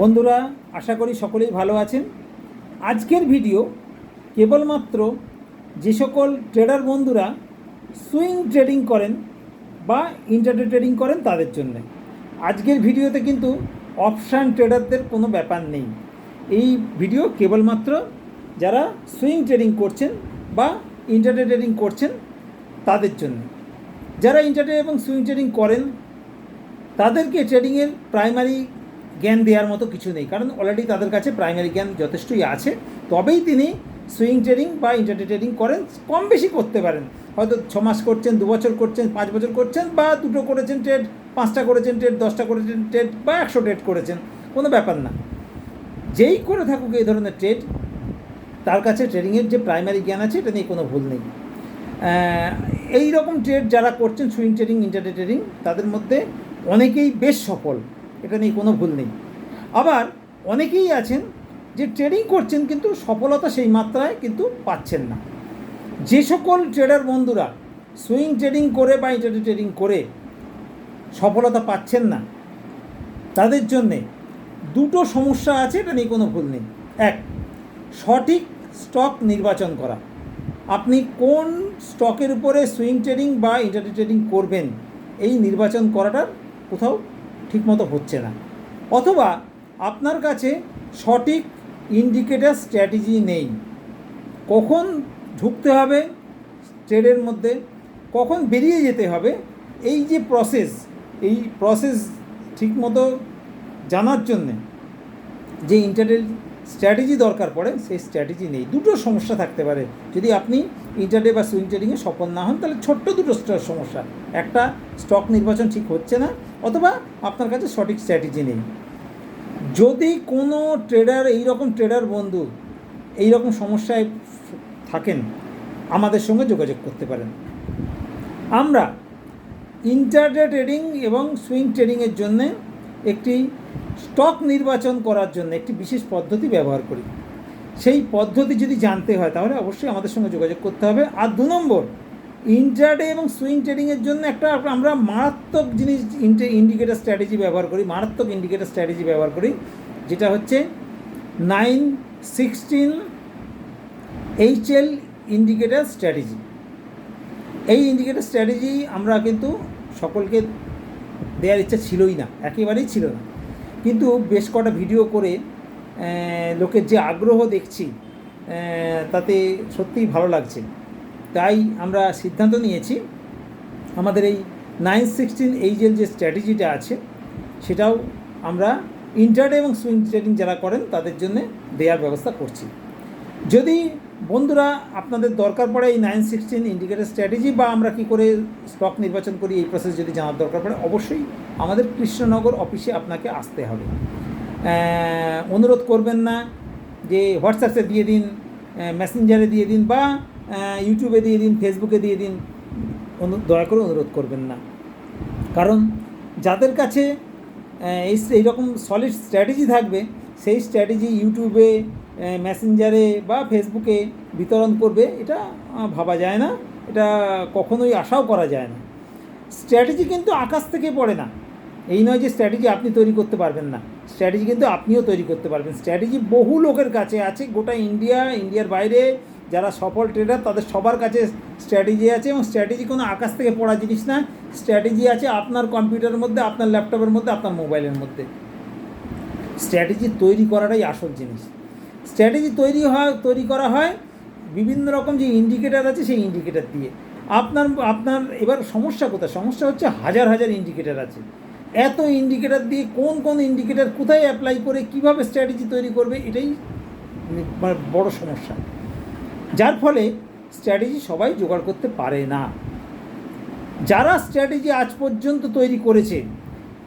বন্ধুরা, আশা করি সকলেই ভালো আছেন। আজকের ভিডিও কেবলমাত্র যে সকল ট্রেডার বন্ধুরা সুইং ট্রেডিং করেন বা ইন্টারডে ট্রেডিং করেন তাদের জন্য। আজকের ভিডিওতে কিন্তু অপশান ট্রেডারদের কোনো ব্যাপার নেই। এই ভিডিও কেবলমাত্র যারা সুইং ট্রেডিং করছেন বা ইন্টারডে ট্রেডিং করছেন তাদের জন্য। যারা ইন্টারডে এবং সুইং ট্রেডিং করেন, তাদেরকে ট্রেডিংয়ের প্রাইমারি জ্ঞান দেওয়ার মতো কিছু নেই। কারণ অলরেডি তাদের কাছে প্রাইমারি জ্ঞান যথেষ্টই আছে। তবেই তিনি সুইং ট্রেডিং বা ইন্টারডে ট্রেডিং করেন, কম বেশি করতে পারেন। হয়তো ছ মাস করছেন, দু বছর করছেন, পাঁচ বছর করছেন বা দুটো করেছেন ট্রেড পাঁচটা করেছেন ট্রেড দশটা করেছেন ট্রেড বা একশো ট্রেড করেছেন। কোনো ব্যাপার না। যেই করে থাকুক এই ধরনের ট্রেড তার কাছে ট্রেডিংয়ের যে প্রাইমারি জ্ঞান আছে, এটা নিয়ে কোনো ভুল নেই। এই রকম ট্রেড যারা করছেন সুইং ট্রেডিং ইন্টারডে ট্রেডিং তাদের মধ্যে অনেকেই বেশ সফল। এটা নিয়ে কোনো ভুল নেই। আবার অনেকেই আছেন যে ট্রেডিং করছেন কিন্তু সফলতা সেই মাত্রায় কিন্তু পাচ্ছেন না। যে সকল ট্রেডার বন্ধুরা সুইং ট্রেডিং করে বা ইন্টারডে ট্রেডিং করে সফলতা পাচ্ছেন না, তাদের জন্যে দুটো সমস্যা আছে, এটা নিয়ে কোনো ভুল নেই। এক, সঠিক স্টক নির্বাচন করা। আপনি কোন স্টকের উপরে সুইং ট্রেডিং বা ইন্টারডে ট্রেডিং করবেন, এই নির্বাচন করাটা কোথাও ঠিকমতো হচ্ছে না। অথবা আপনার কাছে সঠিক ইন্ডিকেটার স্ট্র্যাটেজি নেই। কখন ঢুকতে হবে ট্রেডের মধ্যে? কখন বেরিয়ে যেতে হবে? এই যে প্রসেস এই প্রসেস ঠিকমতো জানার জন্যে যে ইন্টারনেট স্ট্র্যাটেজি দরকার পড়ে, সেই স্ট্র্যাটেজি নেই। দুটো সমস্যা থাকতে পারে। যদি আপনি ইন্টারডে বা সুইং ট্রেডিংয়ে সফল না হন, তাহলে ছোট্ট দুটো সমস্যা। একটা, স্টক নির্বাচন ঠিক হচ্ছে না, অথবা আপনার কাছে সঠিক স্ট্র্যাটেজি নেই। যদি কোনো ট্রেডার এই রকম ট্রেডার বন্ধু এই রকম সমস্যায় থাকেন, আমাদের সঙ্গে যোগাযোগ করতে পারেন। আমরা ইন্টারডে ট্রেডিং এবং সুইং ট্রেডিংয়ের জন্য একটি স্টক নির্বাচন করার জন্য একটি বিশেষ পদ্ধতি ব্যবহার করি। সেই পদ্ধতি যদি জানতে হয়, তাহলে অবশ্যই আমাদের সঙ্গে যোগাযোগ করতে হবে। আর দু নম্বর ইন্টারডে এবং সুইং ট্রেডিংয়ের জন্য একটা আমরা মারাত্মক জিনিস ইন্ডিকেটার স্ট্র্যাটেজি ব্যবহার করি, মারাত্মক ইন্ডিকেটার স্ট্র্যাটেজি ব্যবহার করি, যেটা হচ্ছে nine sixteen HL indicator strategy এই ইন্ডিকেটার স্ট্র্যাটেজি আমরা কিন্তু সকলকে দেওয়ার ইচ্ছা ছিলই না, একেবারেই ছিল না। কিন্তু বেশ কটা ভিডিও করে লোকের যে আগ্রহ দেখছি তাতে সত্যিই ভালো লাগছে। তাই আমরা সিদ্ধান্ত নিয়েছি, আমাদের এই নাইন সিক্সটিন এইজের যে স্ট্র্যাটেজিটা আছে, সেটাও আমরা ইন্টারডে এবং সুইং ট্রেডিং যারা করেন, তাদের জন্য দেওয়ার ব্যবস্থা করছি। যদি বন্ধুরা, আপনাদের দরকার পড়ে এই নাইন সিক্সটিন ইন্ডিকেটার স্ট্র্যাটেজি বা আমরা কি করে স্টক নির্বাচন করি, এই প্রসেস যদি জানার দরকার পড়ে, অবশ্যই আমাদের কৃষ্ণনগর অফিসে আপনাকে আসতে হবে। অনুরোধ করবেন না যে হোয়াটসঅ্যাপে দিয়ে দিন মেসেঞ্জারে দিয়ে দিন বা ইউটিউবে দিয়ে দিন ফেসবুকে দিয়ে দিন দয়া করে অনুরোধ করবেন না। কারণ যাদের কাছে এই এইরকম সলিড স্ট্র্যাটেজি থাকবে, সেই স্ট্র্যাটেজি ইউটিউবে মেসেঞ্জারে বা ফেসবুকে বিতরণ করবে, এটা ভাবা যায় না। এটা কখনোই আশাও করা যায় না। স্ট্র্যাটেজি কিন্তু আকাশ থেকে পড়ে না। এই নয় যে স্ট্র্যাটেজি আপনি তৈরি করতে পারবেন না। স্ট্র্যাটেজি কিন্তু আপনিও তৈরি করতে পারবেন। স্ট্র্যাটেজি বহু লোকের কাছে আছে। গোটা ইন্ডিয়া ইন্ডিয়ার বাইরে যারা সফল ট্রেডার তাদের সবার কাছে স্ট্র্যাটেজি আছে এবং স্ট্র্যাটেজি কোনো আকাশ থেকে পড়া জিনিস না। স্ট্র্যাটেজি আছে আপনার কম্পিউটারের মধ্যে, আপনার ল্যাপটপের মধ্যে, আপনার মোবাইলের মধ্যে। স্ট্র্যাটেজি তৈরি করাটাই আসল জিনিস। স্ট্র্যাটেজি তৈরি হয়, তৈরি করা হয়। বিভিন্ন রকম যে ইন্ডিকেটার আছে, সেই ইন্ডিকেটার দিয়ে। আপনার আপনার এবার সমস্যা কোথায়? সমস্যা হচ্ছে হাজার হাজার ইন্ডিকেটার আছে। এত ইন্ডিকেটার দিয়ে কোন কোন ইন্ডিকেটার কোথায় অ্যাপ্লাই করে, কীভাবে স্ট্র্যাটেজি তৈরি করবে, এটাই মানে বড় সমস্যা। যার ফলে স্ট্র্যাটেজি সবাই জোগাড় করতে পারে না। যারা স্ট্র্যাটেজি আজ পর্যন্ত তৈরি করেছে,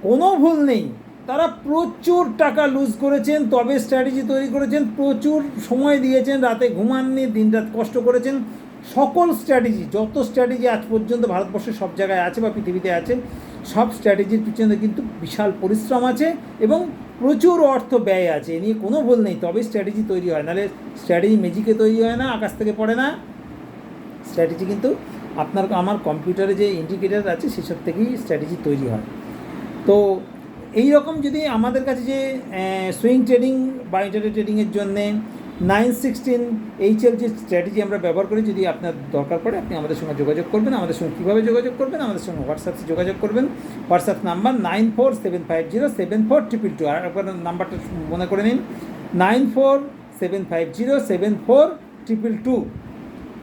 কোনো ভুল নেই। তারা প্রচুর টাকা লুজ করেছেন, তবে স্ট্র্যাটেজি তৈরি করেছেন, প্রচুর সময় দিয়েছেন, রাতে ঘুমাননি দিনরাত কষ্ট করেছেন। সকল স্ট্র্যাটেজি যত স্ট্র্যাটেজি আজ পর্যন্ত ভারতবর্ষের সব জায়গায় আছে বা পৃথিবীতে আছে, সব স্ট্র্যাটেজির পিছনে কিন্তু বিশাল পরিশ্রম আছে এবং প্রচুর অর্থ ব্যয় আছে। এ নিয়ে কোনো ভুল নেই, তবে স্ট্র্যাটেজি তৈরি হয়। নাহলে স্ট্র্যাটেজি ম্যাজিকে তৈরি হয় না, আকাশ থেকে পড়ে না। স্ট্র্যাটেজি কিন্তু আপনার, আমার কম্পিউটারে যে ইন্ডিকেটার আছে, সেসব থেকেই স্ট্র্যাটেজি তৈরি হয়। তো এই রকম যদি আমাদের কাছে যে সুইং ট্রেডিং বা ইন্টারনেট ট্রেডিংয়ের জন্যে নাইন সিক্সটিন এইচএল যে স্ট্র্যাটেজি আমরা ব্যবহার করি, যদি আপনার দরকার পড়ে, আপনি আমাদের সঙ্গে যোগাযোগ করবেন, আমাদের সঙ্গে কীভাবে যোগাযোগ করবেন, আমাদের সঙ্গে হোয়াটসঅ্যাপে যোগাযোগ করবেন। WhatsApp number nine four seven five zero seven four triple two আর একবার নাম্বারটা মনে করে নিন nine four seven five zero seven four triple two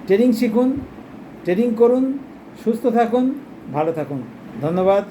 trading শিখুন ট্রেডিং করুন, সুস্থ থাকুন, ভালো থাকুন। ধন্যবাদ।